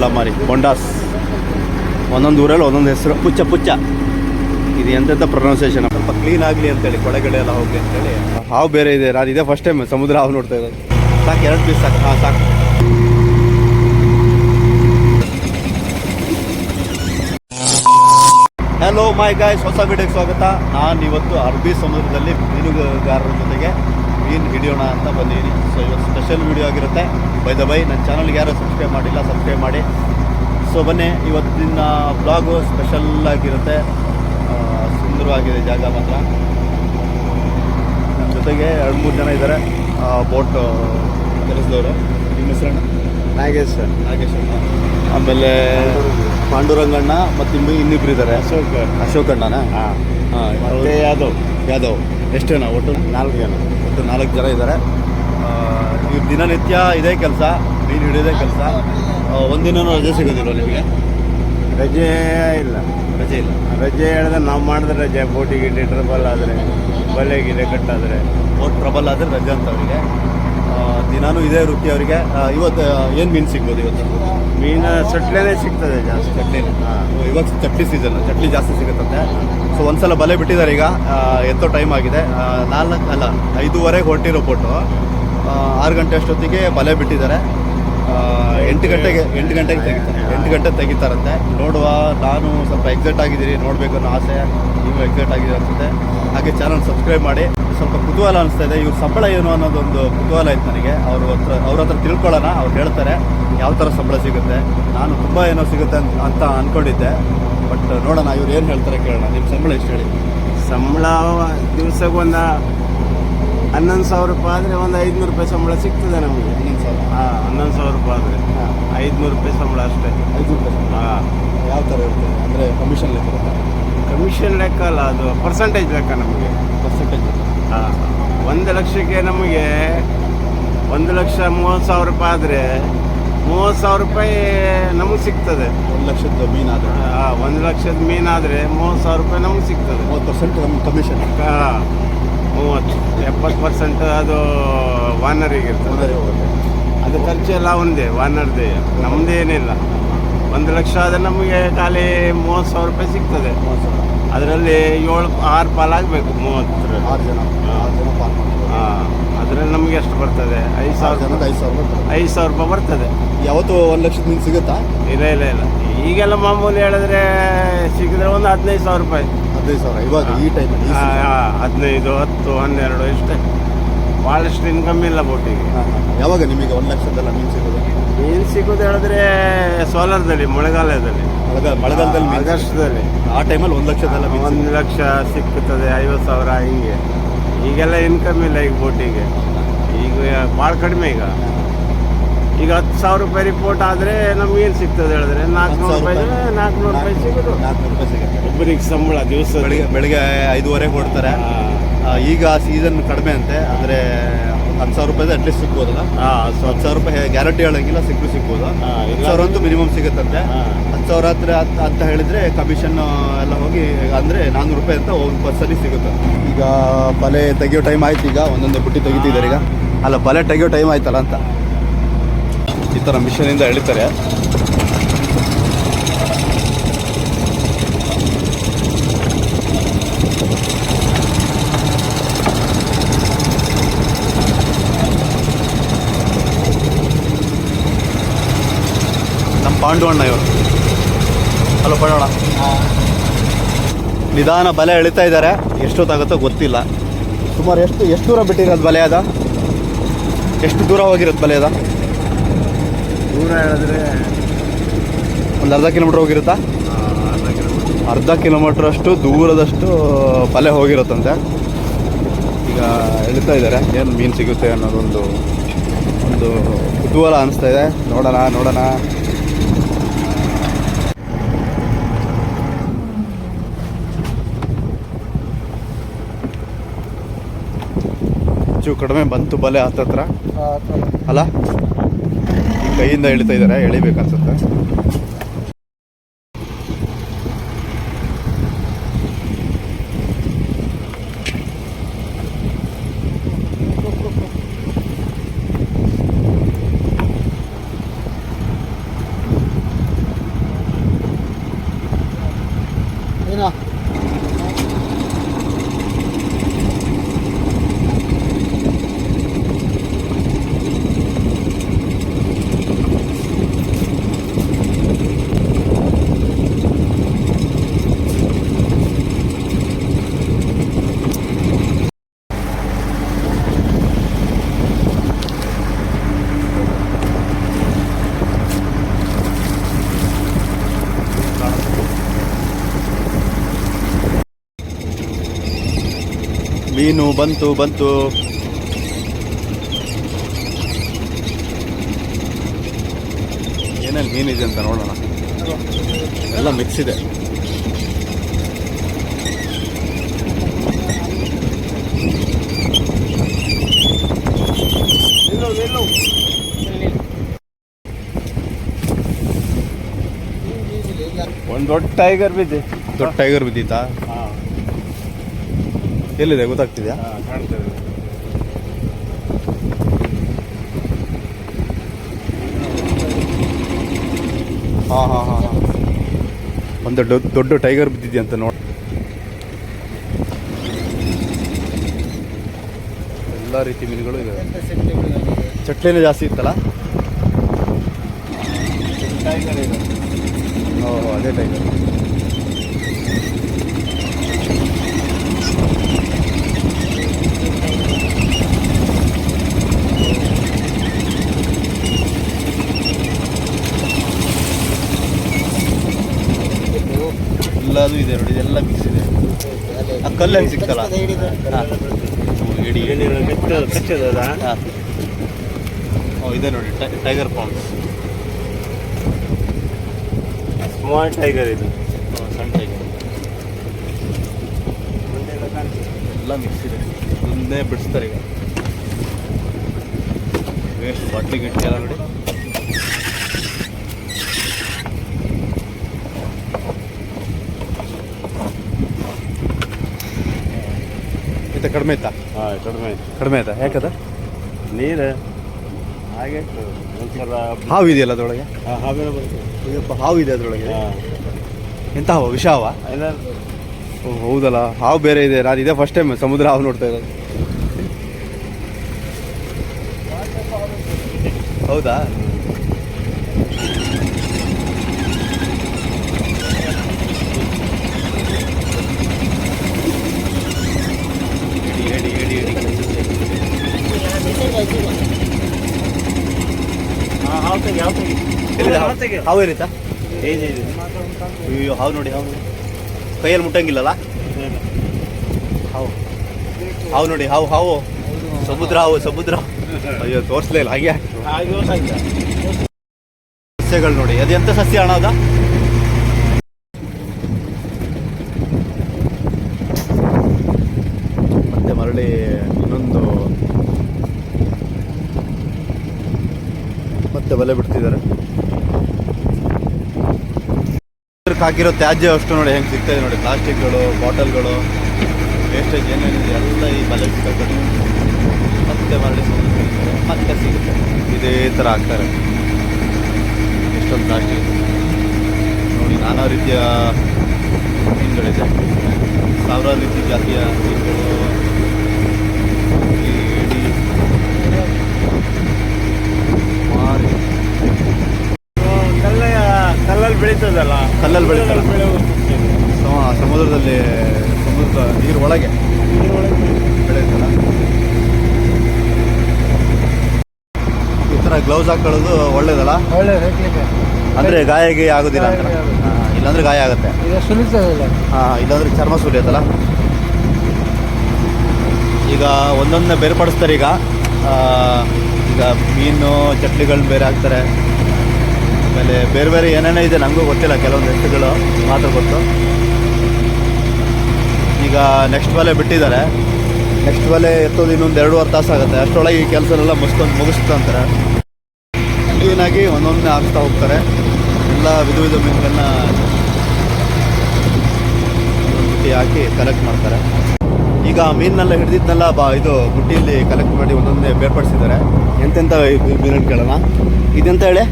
ಕಲಾಮಾರಿ ಬೊಂಡಾಸ್. ಒಂದೊಂದು ಊರಲ್ಲಿ ಒಂದೊಂದು ಹೆಸರು. ಪುಚ್ಚ ಪುಚ್ಚ. ಇದು ಎಂತೆಂಥ ಪ್ರೊನೌನ್ಸೇಷನ್ ಸ್ವಲ್ಪ ಕ್ಲೀನ್ ಆಗಲಿ ಅಂತೇಳಿ ಕೊಳೆಗಡೆ ಎಲ್ಲ ಹೋಗಲಿ ಅಂತೇಳಿ. ಹಾವು ಬೇರೆ ಇದೆ. ನಾನು ಇದೇ ಫಸ್ಟ್ ಟೈಮ್ ಸಮುದ್ರ ಹಾವು ನೋಡ್ತಾ ಇರೋದು. ಸಾಕು ಎರಡು ಪೀಸ್ ಸಾಕು. ಹಾಂ ಸಾಕು. ಹಲೋ ಮೈ ಗಾಯ್ಸ್ ಹೊಸ ವಿಡಿಯೋಗೆ ಸ್ವಾಗತ. ನಾನು ಇವತ್ತು ಅರಬ್ಬಿ ಸಮುದ್ರದಲ್ಲಿ ಮೀನುಗಾರರ ಜೊತೆಗೆ ಮೀನು ಹಿಡಿಯೋಣ ಅಂತ ಬಂದಿದ್ದೀನಿ. ಸೊ ಇವತ್ತು ಸ್ಪೆಷಲ್ ವಿಡಿಯೋ ಆಗಿರುತ್ತೆ. ಬೈ ದ ಬೈ ನನ್ನ ಚಾನಲ್ಗೆ ಯಾರು ಸಬ್ಸ್ಕ್ರೈಬ್ ಮಾಡಿಲ್ಲ ಸಬ್ಸ್ಕ್ರೈಬ್ ಮಾಡಿ. ಸೊ ಬನ್ನಿ ಇವತ್ತಿನ ಬ್ಲಾಗು ಸ್ಪೆಷಲ್ ಆಗಿರುತ್ತೆ. ಆ, ಸುಂದರವಾಗಿದೆ ಜಾಗ ಮಾತ್ರ. ನನ್ನ ಜೊತೆಗೆ ಎರಡು ಮೂರು ಜನ ಇದ್ದಾರೆ. ಬೋಟ್ ಕೆಲಸದವರು. ನಿಮ್ಮ ಹೆಸರಣ್ಣ? ನಾಗೇಶ್ ಸರ್. ನಾಗೇಶ್ ಅಣ್ಣ. ಆಮೇಲೆ ಪಾಂಡುರಂಗಣ್ಣ ಮತ್ತು ಇನ್ನೂ ಇನ್ನಿಬ್ರು ಇದ್ದಾರೆ. ಅಶೋಕ್ ಅಶೋಕಣ್ಣನ ಹಾಂ. ಯಾದವ್. ಯಾದವ್. ಎಷ್ಟು ಜನ ಒಟ್ಟು? ನಾಲ್ಕು ಜನ. ಒಟ್ಟು ನಾಲ್ಕು ಜನ ಇದ್ದಾರೆ. ಇವ್ರು ದಿನನಿತ್ಯ ಇದೇ ಕೆಲಸ ಮೀನು ಹಿಡಿಯೋದೇ ಕೆಲಸ. ಒಂದಿನೂ ರಜೆ ಸಿಗೋದಿಲ್ಲ ನಿಮಗೆ? ರಜೆ ಇಲ್ಲ. ರಜೆ ಇಲ್ಲ. ರಜೆ ಹೇಳಿದ್ರೆ ನಾವು ಮಾಡಿದ್ರೆ ರಜೆ ಬೋಟಿಗೆ ಟ್ರಬಲ್ ಆದರೆ ಬಲೆ ಗಿಲೆ ಕಟ್ಟಾದರೆ. ಬೋಟ್ ಟ್ರಬಲ್ ಆದರೆ ರಜೆ ಅಂತ ಅವರಿಗೆ. ದಿನಾನೂ ಇದೇ ವೃತ್ತಿ ಅವರಿಗೆ. ಇವತ್ತು ಏನು ಮೀನು ಸಿಗ್ಬೋದು ಇವತ್ತು? ಮೀನು ಸಟ್ಲೇನೆ ಸಿಗ್ತದೆ ಜಾಸ್ತಿ. ಚಟ್ನಿ. ಇವತ್ತು ಇವಾಗ ಚಟ್ಲಿ ಸೀಸನ್ ಚಟ್ಲಿ ಜಾಸ್ತಿ ಸಿಗುತ್ತಂತೆ. ಸೊ ಒಂದ್ಸಲ ಬಲೆ ಬಿಟ್ಟಿದ್ದಾರೆ ಈಗ. ಎತ್ತೋ ಟೈಮ್ ಆಗಿದೆ. ನಾಲ್ಕು ಅಲ್ಲ ಐದೂವರೆಗೆ ಹೊರಟಿರೋ ಆ, ಆರು ಗಂಟೆ ಅಷ್ಟೊತ್ತಿಗೆ ಬಲೆ ಬಿಟ್ಟಿದ್ದಾರೆ. ಎಂಟು ಗಂಟೆಗೆ ಎಂಟು ಗಂಟೆಗೆ ತೆಗಿತಾರೆ. ಎಂಟು ಗಂಟೆ ತೆಗಿತಾರಂತೆ. ನೋಡುವ, ನಾನು ಸ್ವಲ್ಪ ಎಕ್ಸೈಟ್ ಆಗಿದ್ದೀರಿ, ನೋಡಬೇಕು ಅನ್ನೋ ಆಸೆ ನೀವು ಎಕ್ಸೈಟ್ ಆಗಿದ್ದೀರಿ ಅನ್ಸುತ್ತೆ. ಹಾಗೆ ಚಾನಲ್ ಸಬ್ಸ್ಕ್ರೈಬ್ ಮಾಡಿ. ಸ್ವಲ್ಪ ಕುತೂಹಲ ಅನಿಸ್ತಾ ಇದೆ. ಇವ್ರ ಸಂಬಳ ಏನು ಅನ್ನೋದೊಂದು ಕುತೂಹಲ ಇತ್ತು ನನಗೆ. ಅವ್ರ ಹತ್ರ ಅವ್ರ ಹತ್ರ ತಿಳ್ಕೊಳ್ಳೋಣ. ಅವ್ರು ಹೇಳ್ತಾರೆ, ಯಾವ ಥರ ಸಂಬಳ ಸಿಗುತ್ತೆ? ನಾನು ತುಂಬ ಏನೋ ಸಿಗುತ್ತೆ ಅಂತ ಅಂದ್ಕೊಂಡಿದ್ದೆ ಬಟ್ ನೋಡೋಣ ಇವ್ರು ಏನು ಹೇಳ್ತಾರೆ ಕೇಳೋಣ. ನಿಮ್ಮ ಸಂಬಳ ಎಷ್ಟು ಹೇಳಿ? ಸಂಬಳ ದಿವ್ಸಕ್ಕೆ ಒಂದು ಹನ್ನೊಂದು ಸಾವಿರ ರೂಪಾಯಿ ಆದರೆ ಒಂದು ಐದುನೂರು ರೂಪಾಯಿ ಸಂಬಳ ಸಿಗ್ತದೆ ನಮಗೆ. ಹನ್ನೊಂದು ಸಾವಿರ. ಹಾಂ. ಹನ್ನೊಂದು ಸಾವಿರ ರೂಪಾಯಿ ಆದರೆ ಐದುನೂರು ರೂಪಾಯಿ ಸಂಬಳ ಅಷ್ಟೇ. ಐದು ರೂಪಾಯಿ ಹಾಂ. ಯಾವ ಥರ ಇರುತ್ತೆ? ಅಂದರೆ ಕಮಿಷನ್ ಲೆಕ್ಕ ಕಮಿಷನ್ ಲೆಕ್ಕ ಅಲ್ಲ ಅದು ಪರ್ಸೆಂಟೇಜ್ ಲೆಕ್ಕ ನಮಗೆ. ಪರ್ಸೆಂಟೇಜ್ ಹಾಂ. ಒಂದು ಲಕ್ಷಕ್ಕೆ ನಮಗೆ ಒಂದು ಲಕ್ಷ ಮೂವತ್ತು ಸಾವಿರ ರೂಪಾಯಿ ಆದರೆ ಮೂವತ್ತು ಸಾವಿರ ರೂಪಾಯಿ ನಮಗೆ ಸಿಗ್ತದೆ. ಒಂದು ಲಕ್ಷದ ಮೀನಾದರೆ ಹಾಂ ಒಂದು ಲಕ್ಷದ ಮೀನಾದರೆ ಮೂವತ್ತು ಸಾವಿರ ರೂಪಾಯಿ ನಮಗೆ ಸಿಗ್ತದೆ. ಮೂವತ್ತು ಪರ್ಸೆಂಟ್ ಕಮಿಷನ್ ಆ, ಮೂವತ್ತು ಎಪ್ಪತ್ತು ಪರ್ಸೆಂಟ್ ಅದು ವಾನರಿಗೆ ಇರ್ತದೆ. ಅದು ಖರ್ಚೆಲ್ಲ ಒಂದೇ ವಾನರ್ದೇ ನಮ್ಮದೇನಿಲ್ಲ ಒಂದು ಲಕ್ಷ ಆದರೆ ನಮಗೆ ಖಾಲಿ ಮೂವತ್ತು ಸಾವಿರ ರೂಪಾಯಿ ಸಿಗ್ತದೆ. ಅದರಲ್ಲಿ ಏಳು ಆರು ಪಾಲಾಗಬೇಕು ಮೂವತ್ತರ ಆರು ಜನ ಆರು ಜನ ಪಾಲ್ ಹಾಂ. ಅದರಲ್ಲಿ ನಮಗೆ ಎಷ್ಟು ಬರ್ತದೆ? ಐದು ಸಾವಿರ ಜನದ ಐದು ಸಾವಿರ ಐದು ಸಾವಿರ ರೂಪಾಯಿ ಬರ್ತದೆ. ಯಾವತ್ತು ಒಂದು ಲಕ್ಷದ ಮೀನು ಸಿಗುತ್ತಾ? ಇಲ್ಲ ಇಲ್ಲ ಇಲ್ಲ. ಈಗೆಲ್ಲ ಮಾಮೂಲಿ ಹೇಳಿದ್ರೆ ಸಿಕ್ಕಿದ್ರೆ ಒಂದು ಹದಿನೈದು ಸಾವಿರ ರೂಪಾಯಿ. ಹದಿನೈದು ಸಾವಿರ. ಇವಾಗ ಈ ಟೈಮ್ ಹದಿನೈದು ಹತ್ತು ಹನ್ನೆರಡು ಇಷ್ಟೇ. ಭಾಳಷ್ಟು ಇನ್ಕಮ್ ಇಲ್ಲ ಬೋಟಿಗೆ ಯಾವಾಗ ನಿಮಗೆ ಒಂದು ಲಕ್ಷದಲ್ಲ ಮೀನು ಸಿಗೋದು? ಮೀನು ಸಿಗೋದು ಹೇಳಿದ್ರೆ ಸೋಲಾರ್ದಲ್ಲಿ ಮಳೆಗಾಲದಲ್ಲಿ. ಮಳೆಗಾಲ ಮಳೆಗಾಲದಲ್ಲಿ. ಆಗಸ್ಟ್ದಲ್ಲಿ. ಆ ಟೈಮಲ್ಲಿ ಒಂದು ಲಕ್ಷದಲ್ಲ ಒಂದು ಲಕ್ಷ ಸಿಕ್ಕುತ್ತದೆ ಐವತ್ತು ಸಾವಿರ ಹಿಂಗೆ. ಈಗೆಲ್ಲ ಇನ್ಕಮ್ ಇಲ್ಲ ಈಗ ಬೋಟಿಗೆ ಈಗ ಭಾಳ ಕಡಿಮೆ ಈಗ. ಈಗ ಹತ್ತು ಸಾವಿರ ರೂಪಾಯಿ ರಿಪೋರ್ಟ್ ಆದರೆ ನಮ್ಗೇನು ಏನು ಸಿಗ್ತದೆ ಹೇಳಿದ್ರೆ? ನಾಲ್ಕುನೂರು ರೂಪಾಯಿ ನಾಲ್ಕುನೂರು ರೂಪಾಯಿ ಸಿಗೋದು. ನಾಲ್ಕುನೂರು ರೂಪಾಯಿ ಸಿಗುತ್ತೆ. ಒಬ್ಬರಿಗೆ ಸಂಬಳ ದಿವಸ ಬೆಳಿಗ್ಗೆ ಬೆಳಿಗ್ಗೆ ಐದುವರೆಗೆ ಕೊಡ್ತಾರೆ. ಆ, ಈಗ ಸೀಸನ್ ಕಡಿಮೆ ಅಂತೆ. ಅಂದರೆ ಹತ್ತು ಸಾವಿರ ರೂಪಾಯಿ ಅಟ್ಲೀಸ್ಟ್ ಸಿಗ್ಬೋದಲ್ಲ? ಹಾಂ ಸೊ ಹತ್ತು ಸಾವಿರ ರೂಪಾಯಿ ಗ್ಯಾರಂಟಿ ಹೇಳಂಗಿಲ್ಲ ಸಿಕ್ಕು ಸಿಗ್ಬೋದು. ಹತ್ತು ಸಾವಿರ ಅಂತೂ ಮಿನಿಮಮ್ ಸಿಗುತ್ತಂತೆ. ಹತ್ತು ಸಾವಿರ ಹತ್ರ ಅಂತ- ಹೇಳಿದರೆ ಹೇಳಿದ್ರೆ ಕಮಿಷನ್ ಎಲ್ಲ ಹೋಗಿ ಅಂದರೆ ನಾನ್ನೂರು ರೂಪಾಯಿ ಅಂತ ಒಂದು ಪರ್ಸಲ್ಲಿ ಸಿಗುತ್ತೆ. ಈಗ ಬಲೆ ತೆಗಿಯೋ ಟೈಮ್ ಆಯ್ತು ಈಗ ಒಂದೊಂದು ಬುಟ್ಟಿ ತೆಗಿತಿದ್ದಾರೆ ಈಗ. ಅಲ್ಲ ಬಲೆ ತೆಗಿಯೋ ಟೈಮ್ ಆಯ್ತಲ್ಲ ಅಂತ? ಈ ಥರ ಮಿಷನಿಂದ ಎಳಿತಾರೆ. ನಮ್ಮ ಪಾಂಡುವಣ್ಣ ಇವರು. ಹಲೋ ಪಡೋಣ ನಿಧಾನ ಬಲೆ ಎಳಿತಾ ಇದ್ದಾರೆ ಎಷ್ಟೊತ್ತಾಗುತ್ತೋ ಗೊತ್ತಿಲ್ಲ. ಸುಮಾರು ಎಷ್ಟು ಎಷ್ಟು ದೂರ ಬಿಟ್ಟಿರೋದು ಬಲೆ ಅದ? ಎಷ್ಟು ದೂರ ಹೋಗಿರೋದು ಬಲೆ ಅದ? ದೂರ ಹೇಳಿದ್ರೆ ಒಂದು ಅರ್ಧ ಕಿಲೋಮೀಟ್ರ್ ಹೋಗಿರುತ್ತಾ? ಅರ್ಧ ಕಿಲೋಮೀಟರ್ ಕಿಲೋಮೀಟ್ರ್ ಅಷ್ಟು ದೂರದಷ್ಟು ಬಲೆ ಹೋಗಿರುತ್ತಂತೆ. ಈಗ ಹೇಳ್ತಾ ಇದ್ದಾರೆ ಏನು ಮೀನು ಸಿಗುತ್ತೆ ಅನ್ನೋದೊಂದು ಒಂದು ಕುತೂಹಲ ಅನಿಸ್ತಾ ಇದೆ. ನೋಡೋಣ ನೋಡೋಣ. ಹೆಚ್ಚು ಕಡಿಮೆ ಬಂತು ಬಲೆ ಹತ್ತತ್ರ ಅಲ್ಲ? ಕೈಯಿಂದ ಎಳಿತಾ ಇದ್ದಾರೆ ಎಳಿಬೇಕನ್ಸುತ್ತೆ. ಮೀನು ಬಂತು ಬಂತು. ಏನಲ್ಲಿ ಮೀನಿದೆ ಅಂತ ನೋಡೋಣ. ಎಲ್ಲ ಮಿಕ್ಸ್ ಇದೆ. ಒಂದು ದೊಡ್ಡ ಟೈಗರ್ ಬಿದ್ದೆ. ದೊಡ್ಡ ಟೈಗರ್ ಬಿದ್ದಿತ್ತಾ? ಎಲ್ಲಿದೆ? ಗೊತ್ತಾಗ್ತಿದ್ಯಾ? ಹಾ ಹಾಂ ಹಾಂ ಹಾಂ ಹಾಂ. ಒಂದು ದೊಡ್ಡ ದೊಡ್ಡ ಟೈಗರ್ ಅಂತ ನೋಡಿ ಎಲ್ಲ ರೀತಿ ಮೀನುಗಳು ಇದೆ ಚಟ್ಲೇನೇ ಜಾಸ್ತಿ ಇತ್ತಲ್ಲ? ಓ ಓಹ್ ಅದೇ ಟೈಗರ್ ಎಲ್ಲದೂ ಇದೆ ನೋಡಿ ಇದೆಲ್ಲ ಮಿಕ್ಸ್ ಇದೆ ಆ ಸಿಕ್ತಲ್ಲ ಹಾಂ. ಇದೆ ನೋಡಿ ಟೈ- ಟೈಗರ್ ಪಾಂಡ್ಸ್ ಸ್ಮಾಲ್ ಟೈಗರ್ ಇದು. ಸಣ್ಣ ಟೈಗರ್ ಎಲ್ಲ ಮಿಕ್ಸ್ ಇದೆ. ಮುಂದೆ ಬಿಡಿಸ್ತಾರೆ ಈಗ. ವೇಸ್ಟ್ ಬಾಟ್ಲಿ ಗಿಟ್ಲಿ ಎಲ್ಲ ನೋಡಿ. ಆಯ್ತಾ ಕಡಿಮೆ ಇತ್ತಾ ಹಾಂ ಕಡಿಮೆ ಆಯ್ತು. ಕಡಿಮೆ ಆಯ್ತಾ? ಯಾಕದ? ನೀರು. ಹಾಗೆ ಒಂಥರ ಹಾವು ಇದೆಯಲ್ಲ ಅದರೊಳಗೆ? ಹಾವೇನ ಅಯ್ಯಪ್ಪ ಹಾವು ಇದೆ ಅದರೊಳಗೆ. ಹಾಂ. ಎಂತ ಹಾವು ವಿಷ ಹಾವ? ಓ ಹೌದಲ್ಲ ಹಾವು ಬೇರೆ ಇದೆ. ನಾನು ಇದೇ ಫಸ್ಟ್ ಟೈಮ್ ಸಮುದ್ರ ಹಾವು ನೋಡ್ತಾ ಇರೋದು. ಹೌದಾ? ಹಾವು ಇರುತ್ತಾ? ಅಯ್ಯೋ ಹಾವು ನೋಡಿ ಹಾವು ನೋಡಿ. ಕೈಯಲ್ಲಿ ಮುಟ್ಟಂಗಿಲ್ಲಲ್ಲ? ಹಾವು. ಹಾವು ನೋಡಿ, ಹಾವು ಹಾವು. ಸಮುದ್ರ ಹಾವು, ಸಮುದ್ರ ಅಯ್ಯೋ, ತೋರಿಸ್ಲೇ ಇಲ್ಲ, ಹಾಗೆ ಸಸ್ಯಗಳು ನೋಡಿ, ಅದು ಸಸ್ಯ ಹಣ ಮತ್ತೆ ಮರಳಿ ಇನ್ನೊಂದು ಮತ್ತೆ ಬಲೆ ಬಿಡ್ತಿದ್ದಾರೆ. ಹಾಕಿರೋ ತ್ಯಾಜ್ಯ ಅಷ್ಟು ನೋಡಿ ಹೆಂಗೆ ಸಿಗ್ತದೆ ನೋಡಿ. ಪ್ಲಾಸ್ಟಿಕ್ಗಳು, ಬಾಟಲ್ಗಳು ವೇಸ್ಟೇಜ್ ಏನೇನಿದೆ, ಎಲ್ಲ ಈ ಬಲೆ ಸಿಗುತ್ತೆ ಮತ್ತೆ ಮರಳಿ ಮತ್ತೆ ಸಿಗುತ್ತೆ. ಇದೇ ಥರ ಹಾಕ್ತಾರೆ ಎಷ್ಟೊಂದು ಪ್ಲಾಸ್ಟಿಕ್ ನೋಡಿ, ನಾನಾ ರೀತಿಯ ಮೀನುಗಳಿದೆ. ಸಾವಿರಾರು ರೀತಿ ಜಾತಿಯ ಮೀನುಗಳು. ಏಡಿ ಮಾರಿ ಕಲ್ಲ ಕಲ್ಲಲ್ಲಿ ಬೆಳೀತದಲ್ಲ? ಕಲ್ಲಲ್ಲಿ ಬೆಳೀತಲ್ಲ? ಸಮ- ಸಮುದ್ರದಲ್ಲಿ ಸಮುದ್ರದ ನೀರು ಒಳಗೆ ಬೆಳೆಯುತ್ತಲ್ಲ ಈ ಥರ ಗ್ಲೌಸ್ ಹಾಕೊಳ್ಳೋದು ಒಳ್ಳೇದಲ್ಲ? ಒಳ್ಳೆ ರೇಟ್ಲಿದೆ ಅಂದರೆ ಗಾಯ ಗೀಯ ಆಗೋದಿಲ್ಲ. ಅಂತ ಇಲ್ಲಾಂದ್ರೆ ಗಾಯ ಆಗುತ್ತೆ. ಹಾಂ ಇಲ್ಲಾಂದ್ರೆ ಚರ್ಮ ಸುಲಿಯುತ್ತಲ್ಲ. ಈಗ ಒಂದೊಂದನ್ನ ಬೇರ್ಪಡಿಸ್ತಾರೆ ಈಗ. ಈಗ ಮೀನು ಚಟ್ನಿಗಳನ್ನ ಬೇರೆ ಹಾಕ್ತಾರೆ. ಆಮೇಲೆ ಬೇರೆ ಬೇರೆ ಏನೇನೋ ಇದೆ ನನಗೂ ಗೊತ್ತಿಲ್ಲ, ಕೆಲವೊಂದು ಹೆಸರುಗಳು ಮಾತ್ರ ಗೊತ್ತು. ಈಗ ನೆಕ್ಸ್ಟ್ ಬಲೆ ಬಿಟ್ಟಿದ್ದಾರೆ. ನೆಕ್ಸ್ಟ್ ಬಲೆ ಎತ್ತೋದು ಇನ್ನೊಂದು ಎರಡೂವರೆ ತಾಸು ಆಗುತ್ತೆ. ಅಷ್ಟರೊಳಗೆ ಈ ಕೆಲಸ ಎಲ್ಲ ಮುಗಿಸ್ಕೊಂಡು ಅಂತಾರೆ. ಕ್ಲೀನಾಗಿ ಒಂದೊಂದನ್ನೇ ಹಾಕ್ತಾ ಹೋಗ್ತಾರೆ. ಎಲ್ಲ ವಿಧ ವಿಧ ಮೀನುಗಳನ್ನ ಹಾಕಿ ಕಲೆಕ್ಟ್ ಮಾಡ್ತಾರೆ. ಈಗ ಮೀನೆಲ್ಲ ಹಿಡಿದಿದ್ನೆಲ್ಲ, ಬಾ, ಇದು ಬುಟ್ಟಿಯಲ್ಲಿ ಕಲೆಕ್ಟ್ ಮಾಡಿ ಒಂದೊಂದೇ ಬೇರ್ಪಡಿಸಿದ್ದಾರೆ. ಎಂತೆಂಥ ಮೀನನ್ನು ಕೇಳೋಣ? ಇದೆಂತ ಹೇಳಿ?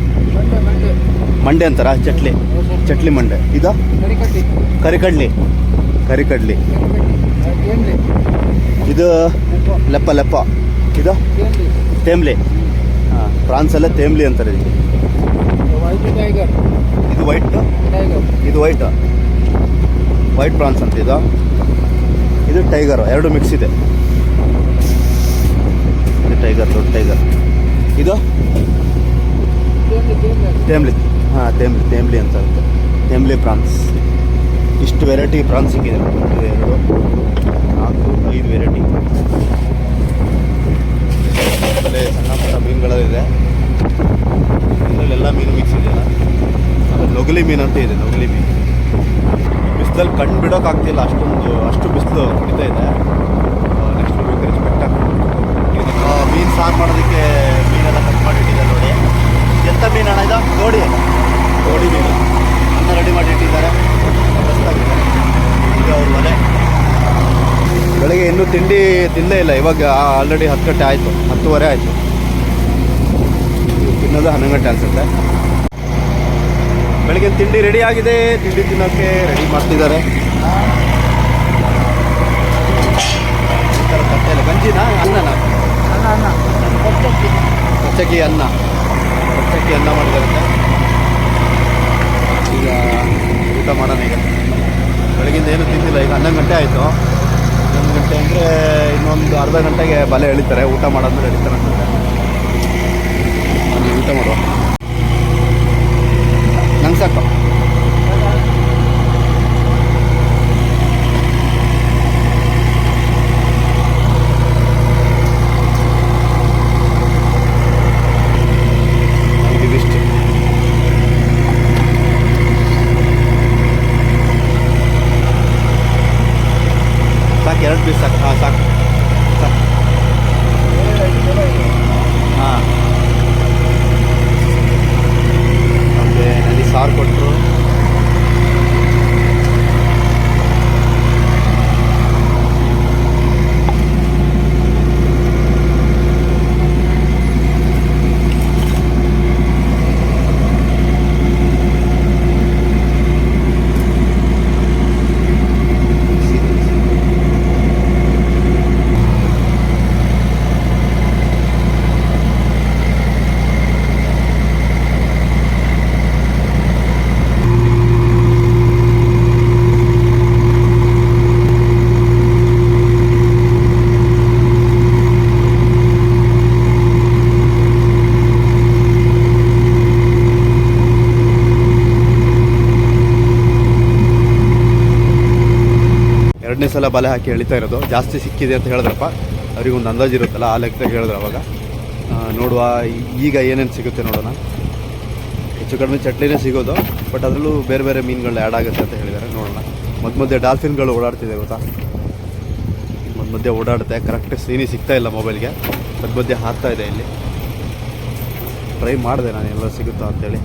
ಮಂಡೆ ಅಂತಾರ? ಚಟ್ಲಿ. ಚಟ್ಲಿ ಮಂಡೆ. ಇದು? ಕರಿಕಡ್ಲಿ. ಕರಿಕಡ್ಲಿ. ಇದು ಲೆಪ್ಪ ಲೆಪ್ಪ. ಇದು? ತೇಮ್ಲಿ. ಹಾಂ, ಫ್ರಾನ್ಸಲ್ಲೇ ತೇಮ್ಲಿ ಅಂತಾರೆ ಇದು ವೈಟ್? ಇದು ವೈಟ್. ವೈಟ್ ಪ್ರಾನ್ಸ್ ಅಂತ ಇದು. ಇದು ಟೈಗರ್, ಎರಡು ಮಿಕ್ಸ್ ಇದೆ. ಟೈಗರ್, ದೊಡ್ಡ ಟೈಗರ್. ಇದು? ತೇಮ್ಲಿ. ಹಾಂ, ತೇಮ್ಲಿ ತೇಮ್ಲಿ ಅಂತ ಇರುತ್ತೆ. ತೇಮ್ಲಿ ಪ್ರಾನ್ಸ್. ಇಷ್ಟು ವೆರೈಟಿ ಪ್ರಾನ್ಸ್ ಸಿಕ್ಕಿದೆ. ಇದು ಎರಡು, ನಾಲ್ಕು, ಐದು ವೆರೈಟಿ ಆಮೇಲೆ ಸಣ್ಣ ಪುಟ್ಟ ಮೀನುಗಳಲ್ಲಿದೆ ಇದರಲ್ಲೆಲ್ಲ ಮೀನು ಮಿಕ್ಸ್ ಇದೆಯಲ್ಲ ಅದು ನೊಗಲಿ ಮೀನು ಅಂತ ಇದೆ, ನೊಗಲಿ ಮೀನು. ಬಿಸಿಲಲ್ಲಿ ಕಣ್ಣು ಬಿಡೋಕ್ಕಾಗ್ತಿಲ್ಲ ಅಷ್ಟೊಂದು ಅಷ್ಟು ಬಿಸಿಲು ಕುಡಿತಾ ಇದೆ. ನೆಕ್ಸ್ಟ್ ಬೇಕಾದ್ರೆ ಬೆಟ್ಟ ಮೀನು ಸಾರು ಮಾಡೋದಕ್ಕೆ ಮೀನೆಲ್ಲ ಕಟ್ ಮಾಡಿ ಇಟ್ಟಿದ್ದಾರೆ ನೋಡಿ. ಎಂಥ ಮೀನು ಅಣ್ಣ ಇದು? ನೋಡಿ ನೋಡಿ ಮೀನು. ಅನ್ನ ರೆಡಿ ಮಾಡಿ ಇಟ್ಟಿದ್ದಾರೆ ಈಗ ಅವ್ರ ಮನೆ. ಬೆಳಗ್ಗೆ ಇನ್ನೂ ತಿಂಡಿ ತಿಂದೇ ಇಲ್ಲ. ಇವಾಗ ಆಲ್ರೆಡಿ ಹತ್ತು ಗಂಟೆ ಆಯಿತು. ಹತ್ತುವರೆ ಆಯಿತು. ತಿನ್ನೋದು ಹನ್ನೊಂದು ಗಂಟೆ ಅನಿಸುತ್ತೆ. ಬೆಳಗ್ಗೆ ತಿಂಡಿ ರೆಡಿ ಆಗಿದೆ. ತಿಂಡಿ ತಿನ್ನೋಕ್ಕೆ ರೆಡಿ ಮಾಡ್ತಿದ್ದಾರೆ. ಗಂಜಿನ? ಅನ್ನನ? ಅನ್ನ ಪಚ್ಚಕ್ಕಿ ಅನ್ನ. ಪಚ್ಚಕ್ಕಿ ಅನ್ನ ಮಾಡಿದಾರಂತೆ ಈಗ ಊಟ ಮಾಡೋಣ ಈಗ. ಬೆಳಗಿಂದ ಏನು ತಿಂದಿಲ್ಲ. ಈಗ ಹನ್ನೊಂದು ಗಂಟೆ ಆಯಿತು. ಹನ್ನೊಂದು ಗಂಟೆ ಅಂದರೆ ಇನ್ನೊಂದು ಅರ್ಧ ಗಂಟೆಗೆ ಬಲೆ ಎಳಿತಾರೆ. ಊಟ ಮಾಡೋದ್ಮೇಲೆ ಎಳಿತಾರೆ ಊಟ ಮಾಡುವ. ನಂಗೆ ಸಾಕು ಇದಿಷ್ಟು ಸಾಕು ಎರಡು ಪೀಸ್ ಸಾಕು ಹಾಂ ಸಾಕು ಸಾಕು ಹಾಂ ನಮಗೆ ನಲ್ಲಿ ಸಾರು ಕೊಟ್ಟರು ಎರಡನೇ ಸಲ ಬಲೆ ಹಾಕಿ ಎಳಿತಾ ಇರೋದು. ಜಾಸ್ತಿ ಸಿಕ್ಕಿದೆ ಅಂತ ಹೇಳಿದ್ರಪ್ಪ. ಅವ್ರಿಗೊಂದು ಅಂದಾಜು ಇರುತ್ತಲ್ಲ, ಆ ಲೆಕ್ಕದಾಗ ಹೇಳಿದ್ರು ಅವಾಗ. ನೋಡುವ ಈಗ ಏನೇನು ಸಿಗುತ್ತೆ ನೋಡೋಣ. ಹೆಚ್ಚು ಕಡಿಮೆ ಚಟ್ಲಿನೇ ಸಿಗೋದು, ಬಟ್ ಅದರಲ್ಲೂ ಬೇರೆ ಬೇರೆ ಮೀನುಗಳು ಆ್ಯಡ್ ಆಗುತ್ತೆ ಅಂತ ಹೇಳಿದ್ದಾರೆ. ನೋಡೋಣ. ಮಧ್ಯ ಮಧ್ಯೆ ಡಾಲ್ಫಿನ್ಗಳು ಓಡಾಡ್ತಿದೆ ಗೊತ್ತಾ? ಮಧ್ಯ ಮಧ್ಯೆ ಓಡಾಡುತ್ತೆ. ಕರೆಕ್ಟ್ ಸೀನಿ ಸಿಗ್ತಾ ಇಲ್ಲ ಮೊಬೈಲ್ಗೆ ಮಧ್ಯ ಮಧ್ಯೆ ಹಾಕ್ತಾ ಇದೆ ಇಲ್ಲಿ. ಟ್ರೈ ಮಾಡಿದೆ ನಾನು ಎಲ್ಲ ಸಿಗುತ್ತಾ ಅಂತೇಳಿ.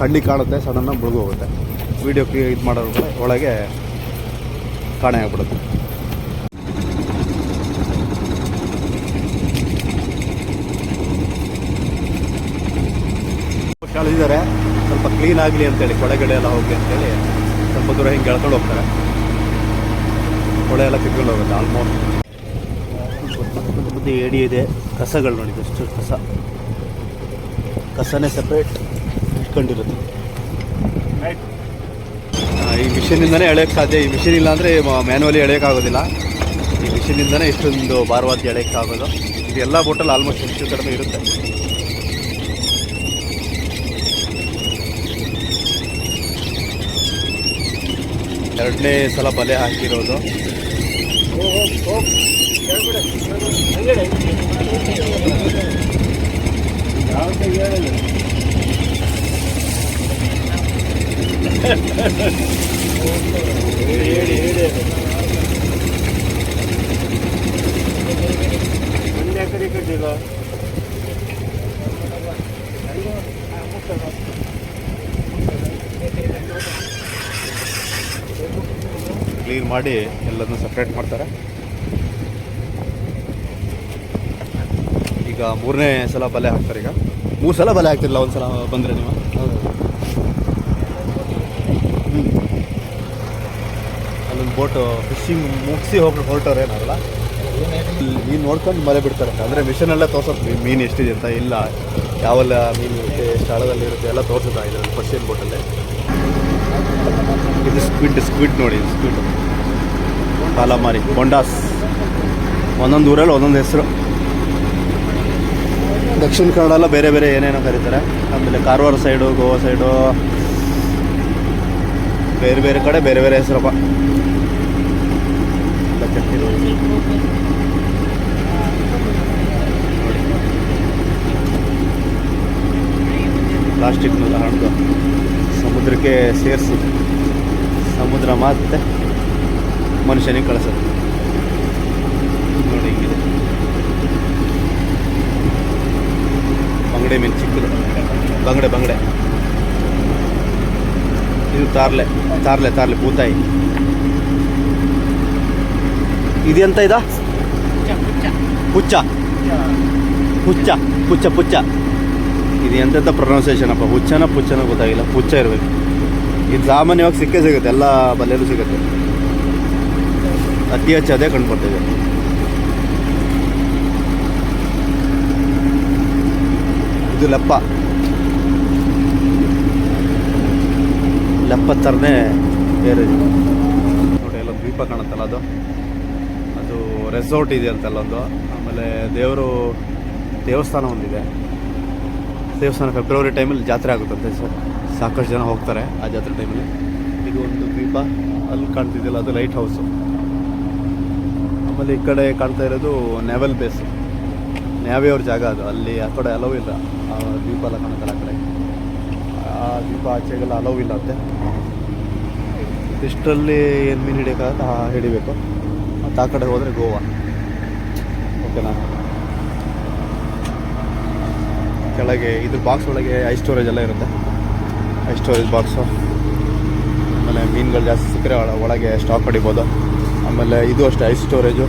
ಕಣ್ಣಿಗೆ ಕಾಣುತ್ತೆ, ಸಡನ್ನಾಗಿ ಮುಳುಗೋಗುತ್ತೆ ವೀಡಿಯೋ ಇದು ಮಾಡೋದ್ರ ಒಳಗೆ ಕಾಣೆ ಆಗ್ಬಿಡುತ್ತೆ. ಕಳೆದಿದ್ದಾರೆ ಸ್ವಲ್ಪ ಕ್ಲೀನ್ ಆಗಲಿ ಅಂತೇಳಿ ಕೊಳೆಗಡೆ ಎಲ್ಲ ಹೋಗಿ ಅಂತೇಳಿ ಸ್ವಲ್ಪ ದೂರ ಹಿಂಗೆ ಎಳ್ಕೊಂಡು ಹೋಗ್ತಾರೆ. ಕೊಳೆ ಎಲ್ಲ ಕಿತ್ಕೊಂಡು ಹೋಗುತ್ತೆ ಆಲ್ಮೋಸ್ಟ್ ಬುದ್ಧಿ ಏಡಿ ಇದೆ ಕಸಗಳು ನೋಡಿ ಎಷ್ಟು ಕಸ. ಕಸನೇ ಸಪ್ರೇಟ್ ಇಟ್ಕೊಂಡಿರುತ್ತೆ. ಈ ಮಿಷಿನಿಂದನೇ ಎಳೆಯೋಕ್ಕೆ ಸಾಧ್ಯ. ಈ ಮಿಷಿನ್ ಇಲ್ಲಾಂದರೆ ಮ್ಯಾನ್ಯಲಿ ಎಳೆಯೋಕ್ಕಾಗೋದಿಲ್ಲ. ಈ ಮಿಷಿನಿಂದನೇ ಇಷ್ಟೊಂದು ಭಾರವಾಗಿ ಎಳೆಯೋಕ್ಕಾಗೋದು. ಇದು ಎಲ್ಲ ಬೋಟಲ್ಲಿ ಆಲ್ಮೋಸ್ಟ್ ಹೆಚ್ಚು ಕಡಿಮೆ ಇರುತ್ತೆ. ಎರಡನೇ ಸಲ ಬಲೆ ಹಾಕಿರೋದು. ಕ್ಲೀನ್ ಮಾಡಿ ಎಲ್ಲದನ್ನು ಸಪ್ರೇಟ್ ಮಾಡ್ತಾರೆ. ಈಗ ಮೂರನೇ ಸಲ ಬಲೆ ಹಾಕ್ತಾರೆ ಈಗ. ಮೂರು ಸಲ ಬಲೆ ಹಾಕ್ತಿರಲ್ಲ ಒಂದು ಸಲ ಬಂದರೆ ನೀವು ಹ್ಮ್. ಅಲ್ಲೊಂದು ಬೋಟು, ಫಿಶಿಂಗ್ ಮುಗಿಸಿ ಹೋಗಿ ಏನಾಗಲ್ಲ. ಮೀನು ನೋಡ್ಕೊಂಡು ಮರೆ ಬಿಡ್ತಾರೆ. ಅಂದರೆ ಮಿಷನಲ್ಲೇ ತೋರ್ಸೋದು ಮೀನು ಎಷ್ಟಿದೆ ಅಂತ? ಇಲ್ಲ. ಯಾವೆಲ್ಲ ಮೀನು ಇರುತ್ತೆ ಸ್ಥಳದಲ್ಲಿ ಇರುತ್ತೆ, ಎಲ್ಲ ತೋರಿಸುತ್ತಾ ಇದರಲ್ಲಿ ಫಸ್ಟಿನ ಬೋಟಲ್ಲಿ ಇದು ಸ್ಕ್ವಿಡ್ ಸ್ಕ್ವಿಡ್ ನೋಡಿ ಸ್ಕ್ವಿಡ್ ಕಾಲಮಾರಿ ಬೊಂಡಾಸ್ ಒಂದೊಂದು ಊರಲ್ಲಿ ಒಂದೊಂದು ಹೆಸರು. ದಕ್ಷಿಣ ಕನ್ನಡ ಎಲ್ಲ ಬೇರೆ ಬೇರೆ ಏನೇನೋ ಕರೀತಾರೆ. ಆಮೇಲೆ ಕಾರವಾರ ಸೈಡು ಗೋವಾ ಸೈಡು ಬೇರೆ ಬೇರೆ ಕಡೆ ಬೇರೆ ಬೇರೆ ಹೆಸರಪ್ಪ. ಚಟ್ನಿ ನೋಡಿ. ಪ್ಲಾಸ್ಟಿಕ್ನೆಲ್ಲ ಸಮುದ್ರಕ್ಕೆ ಸೇರಿಸಿ, ಸಮುದ್ರ ಮತ್ತೆ ಮನುಷ್ಯನಿಗೆ ಕಳಿಸೋದು. ನೋಡಿ ಹಿಂಗಿದೆ. ಬಂಗಡೆ ಮೀನು ಚಿಕ್ಕದು. ಬಂಗಡೆ ಬಂಗಡೆ. ಇದು ತಾರ್ಲೆ ತಾರ್ಲೆ ತಾರ್ಲೆ ಬೂತಾಯಿ ಇದೆಂತ ಇದ? ಹುಚ್ಚ ಹುಚ್ಚ ಪುಚ್ಚ. ಪುಚ್ಚ ಇದು ಎಂತೆಂಥ ಪ್ರೊನೌನ್ಸಿಯೇಷನ್ ಅಪ್ಪ? ಹುಚ್ಚನ ಪುಚ್ಚನ ಗೊತ್ತಾಗಿಲ್ಲ. ಪುಚ್ಚ ಇರಬೇಕು. ಇದು ಸಾಮಾನ್ಯವಾಗಿ ಸಿಕ್ಕೇ ಸಿಗುತ್ತೆ. ಎಲ್ಲ ಬಲ್ಲೆಲ್ಲೂ ಸಿಗುತ್ತೆ. ಅತಿ ಹೆಚ್ಚು ಅದೇ ಕಂಡುಬರ್ತಿದೆ. ಇದು ಲೆಪ್ಪ. ಲೆಪ್ಪ ಥರನೇ ಬೇರೆ ನೋಡಿ ಎಲ್ಲ ದ್ವೀಪ ಕಾಣುತ್ತಲ್ಲ ಅದು ಅದು. ರೆಸಾರ್ಟ್ ಇದೆ ಅಂತಲ್ಲ ಒಂದು ಆಮೇಲೆ ದೇವರು ದೇವಸ್ಥಾನ ಒಂದಿದೆ. ದೇವಸ್ಥಾನ ಫೆಬ್ರವರಿ ಟೈಮಲ್ಲಿ ಜಾತ್ರೆ ಆಗುತ್ತಂತೆ ಸರ್ ಸಾಕಷ್ಟು ಜನ ಹೋಗ್ತಾರೆ ಆ ಜಾತ್ರೆ ಟೈಮಲ್ಲಿ ಇದು ಒಂದು ದ್ವೀಪ ಅಲ್ಲಿ ಕಾಣ್ತಿದ್ದಿಲ್ಲ ಅದು ಲೈಟ್ ಹೌಸು ಆಮೇಲೆ ಈ ಕಡೆ ಕಾಣ್ತಾ ಇರೋದು ನೆವಲ್ ಬೇಸ್ ನ್ಯಾವಿಯವ್ರ ಜಾಗ ಅದು. ಅಲ್ಲಿ ಆ ಕಡೆ ಅಲವ್ ಇಲ್ಲ. ಆ ದ್ವೀಪ ಎಲ್ಲ ಕಾಣುತ್ತಲ್ಲ ಆ ಕಡೆ. ಆ ದ್ವೀಪ ಆಚೆಗೆಲ್ಲ ಅಲೋ ಇಲ್ಲ ಅಂತೆ. ಇಷ್ಟರಲ್ಲಿ ಏನು ಮೀನು ಹಿಡಿಯೋಕ್ಕಾಗತ್ತೆ ಹಿಡಿಬೇಕು. ಮತ್ತು ಆ ಕಡೆ ಹೋದರೆ ಗೋವಾ. ಓಕೆನಾ ಕೆಳಗೆ, ಇದ್ರ ಬಾಕ್ಸ್ ಒಳಗೆ ಐ ಸ್ಟೋರೇಜ್ ಎಲ್ಲ ಇರುತ್ತೆ. ಐ ಸ್ಟೋರೇಜ್ ಬಾಕ್ಸು ಆಮೇಲೆ ಮೀನುಗಳು ಜಾಸ್ತಿ ಸಿಕ್ಕರೆ ಒಳ- ಒಳಗೆ ಸ್ಟಾಕ್ ಹೊಡಿಬೋದು. ಆಮೇಲೆ ಇದು ಅಷ್ಟೇ ಐ ಸ್ಟೋರೇಜು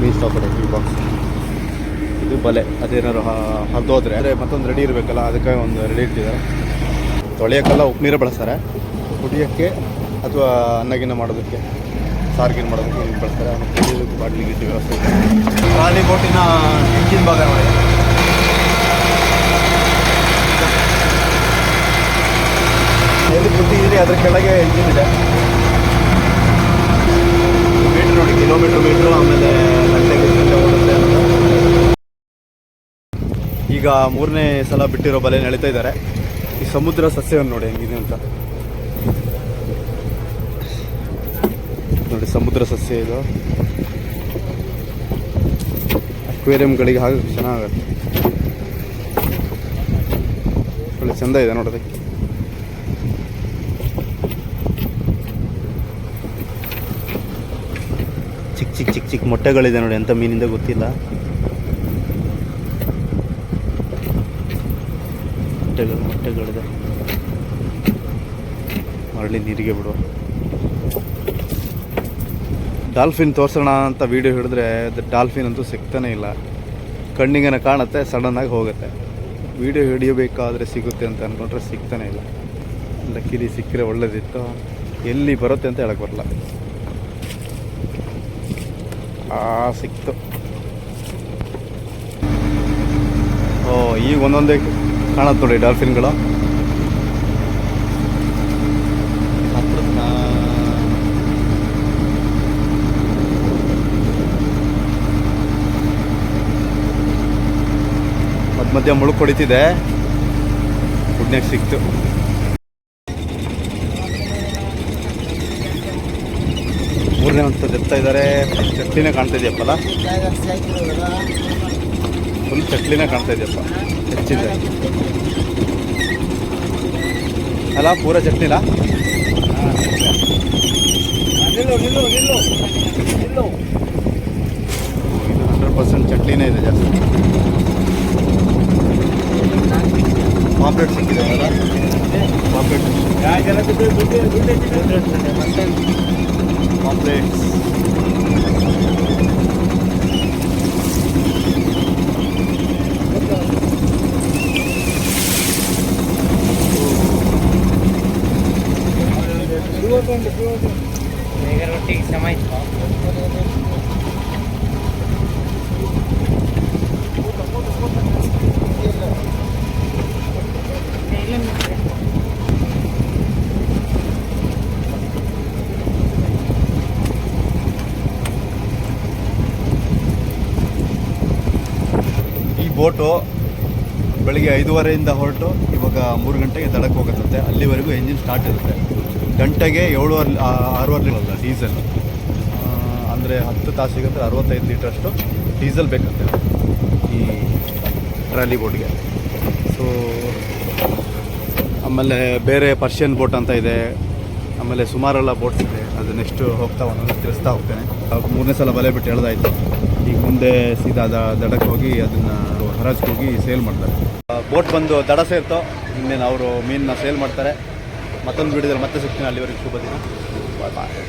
ಮೀನು ಸ್ಟಾಕ್ ಹೊಡಿತೀವಿ ಈ ಬಾಕ್ಸ್ ಇದು ಬಲೆ. ಅದೇನಾದ್ರು ಹರಿದೋದ್ರೆ ಅದೇ ಮತ್ತೊಂದು ರೆಡಿ ಇರಬೇಕಲ್ಲ, ಅದಕ್ಕೆ ಒಂದು ರೆಡಿ ಇಟ್ಟಿದ್ದಾರೆ. ತೊಳೆಯೋಕ್ಕೆಲ್ಲ ಉಪ್ಪು ನೀರು ಬಳಸ್ತಾರೆ. ಕುಡಿಯೋಕ್ಕೆ ಅಥವಾ ಅನ್ನಗಿನ ಮಾಡೋದಕ್ಕೆ. ಸಾರ್ಗಿನ್ ಮಾಡೋದಕ್ಕೆ ಏನು ಬಳಸ್ತಾರೆ ಬಾಟ್ಲಿ ಗಿಟ್ಟಿ ವ್ಯವಸ್ಥೆ. ಟ್ರಾಲಿ ಬೋಟಿನ ಇಂಜಿನ್ ಭಾಗ ನೋಡಿ. ಎಲ್ಲಿ ಕೂತಿದ್ದೀರಿ ಅದ್ರ ಕೆಳಗೆ ಇಂಜಿನ್ ಇದೆ. ಮೀಟ್ರ್ ನೋಡಿ ಕಿಲೋಮೀಟ್ರ್ ಮೀಟ್ರು ಆಮೇಲೆ ಗಂಟೆಗೆ ಗಂಟೆ ಓಡುತ್ತೆ ಅಂತ. ಈಗ ಮೂರನೇ ಸಲ ಬಿಟ್ಟಿರೋ ಬಲೆ ನಳೀತಾ ಇದ್ದಾರೆ. ಈ ಸಮುದ್ರ ಸಸ್ಯವನ್ನು ನೋಡಿ ಹೆಂಗಿದೆ ಅಂತ. ನೋಡಿ, ಸಮುದ್ರ ಸಸ್ಯ ಇದು. ಅಕ್ವೇರಿಯಂಗಳಿಗೆ ಹಾಗೆ ಚೆನ್ನಾಗುತ್ತೆ. ಒಳ್ಳೆ ಚಂದ ಇದೆ ನೋಡೋದಕ್ಕೆ. ಚಿಕ್ಕ ಚಿಕ್ಕ ಚಿಕ್ಕ ಚಿಕ್ಕ ಮೊಟ್ಟೆಗಳಿದೆ ನೋಡಿ ಎಂಥ ಮೀನಿಂದ ಗೊತ್ತಿಲ್ಲ. ಮೊಟ್ಟೆಗಳು, ಮೊಟ್ಟೆಗಳಿದೆ. ಮರಳಿ ನೀರಿಗೆ ಬಿಡುವ. ಡಾಲ್ಫಿನ್ ತೋರಿಸೋಣ ಅಂತ ವೀಡಿಯೋ ಹಿಡಿದ್ರೆ ಅದು ಡಾಲ್ಫಿನ್ ಅಂತೂ ಸಿಗ್ತಾನೆ ಇಲ್ಲ. ಕಣ್ಣಿಗೆನ ಕಾಣುತ್ತೆ ಸಡನ್ನಾಗಿ ಹೋಗುತ್ತೆ. ವೀಡಿಯೋ ಹಿಡಿಯಬೇಕಾದ್ರೆ ಸಿಗುತ್ತೆ ಅಂತ ಅಂದ್ಕೊಂಡ್ರೆ ಸಿಗ್ತಾನೆ ಇಲ್ಲ. ಲಕ್ಕಿಲಿ ಸಿಕ್ಕರೆ ಒಳ್ಳೇದಿತ್ತು. ಎಲ್ಲಿ ಬರುತ್ತೆ ಅಂತ ಹೇಳಕ್ಕೆ ಬರಲ್ಲ. ಆ, ಸಿಕ್ತು. ಓ, ಈಗ ಒಂದೊಂದೇ ಕಾಣುತ್ತೆ ನೋಡಿ ಡಾಲ್ಫಿನ್ಗಳು. ಮಧ್ಯ ಮುಳುಕ್ ಹೊಡಿತಿದೆ ಪುಣ್ಯಕ್ಕೆ ಸಿಕ್ತು. ಮೂರನೇ ಅಂತ ಎತ್ತಾ ಇದ್ದಾರೆ. ಚಟ್ಲಿನೇ ಕಾಣ್ತಾ ಇದೆಯಪ್ಪಲ್ಲ ಫುಲ್ ಚಟ್ಲಿನೇ ಕಾಣ್ತಾ ಇದೆಯಪ್ಪ ಹೆಚ್ಚಿದೆ. ಅಲ್ಲ, ಪೂರ ಚಟ್ನಿಲ ಹಂಡ್ರೆಡ್ ಪರ್ಸೆಂಟ್ ಚಟ್ಲಿನೇ ಇದೆ ಜಾಸ್ತಿ. ಪಾಂಪ್ಲೆಟ್ ಸಿಕ್ಕಿದೆ ಅಲ್ಲ ಪಾಂಪ್ಲೆಟ್ ಪಾಂಪ್ಲೆಟ್ಸ್ ಇವತ್ತೊಂದು ಇವತ್ತೊಂದು ಬೋಟು ಬೆಳಿಗ್ಗೆ ಐದೂವರೆಯಿಂದ ಹೊರಟು ಇವಾಗ ಮೂರು ಗಂಟೆಗೆ ದಡಕ್ಕೆ ಹೋಗುತ್ತಂತೆ. ಅಲ್ಲಿವರೆಗೂ ಎಂಜಿನ್ ಸ್ಟಾರ್ಟ್ ಇರುತ್ತೆ. ಗಂಟೆಗೆ ಏಳುವರೆ ಆರೂವರೆ ಲೀಟರ್ ಡೀಸೆಲ್ ಅಂದರೆ ಹತ್ತು ತಾಸಿಗೆ ಅಂದರೆ ಅರವತ್ತೈದು ಲೀಟ್ರಷ್ಟು ಡೀಸೆಲ್ ಬೇಕಂತೆ ಈ ಟ್ರಾಲಿ ಬೋಟ್ಗೆ. ಸೊ ಆಮೇಲೆ ಬೇರೆ ಪರ್ಷಿಯನ್ ಬೋಟ್ ಅಂತ ಇದೆ. ಆಮೇಲೆ ಸುಮಾರೆಲ್ಲ ಬೋಟ್ಸ್ ಇದೆ. ಅದು ನೆಕ್ಸ್ಟ್ ಹೋಗ್ತಾ ಒಂದೊಂದು ತಿಳಿಸ್ತಾ ಹೋಗ್ತೇನೆ. ಮೂರನೇ ಸಲ ಬಲೆ ಬಿಟ್ಟು ಹೇಳ್ದಾಯ್ತು ಈಗ ಮುಂದೆ ಸೀದಾ ದಡಕ್ಕೆ ಹೋಗಿ ಅದನ್ನು ಹರಾಜ್ಗೆ ಹೋಗಿ ಸೇಲ್ ಮಾಡ್ತಾರೆ. ಬೋಟ್ ಬಂದು ದಡ ಸೇರ್ತೋ. ಇನ್ನೇನು ಅವರು ಮೀನನ್ನ ಸೇಲ್ ಮಾಡ್ತಾರೆ. ಮತ್ತೊಂದು ಬಿಡಿದ್ರೆ ಮತ್ತೆ ಸಿಗ್ತೀನಿ. ಅಲ್ಲಿವರೆಗೆ ಶುಭ ದಿನ. ಬಾಯ್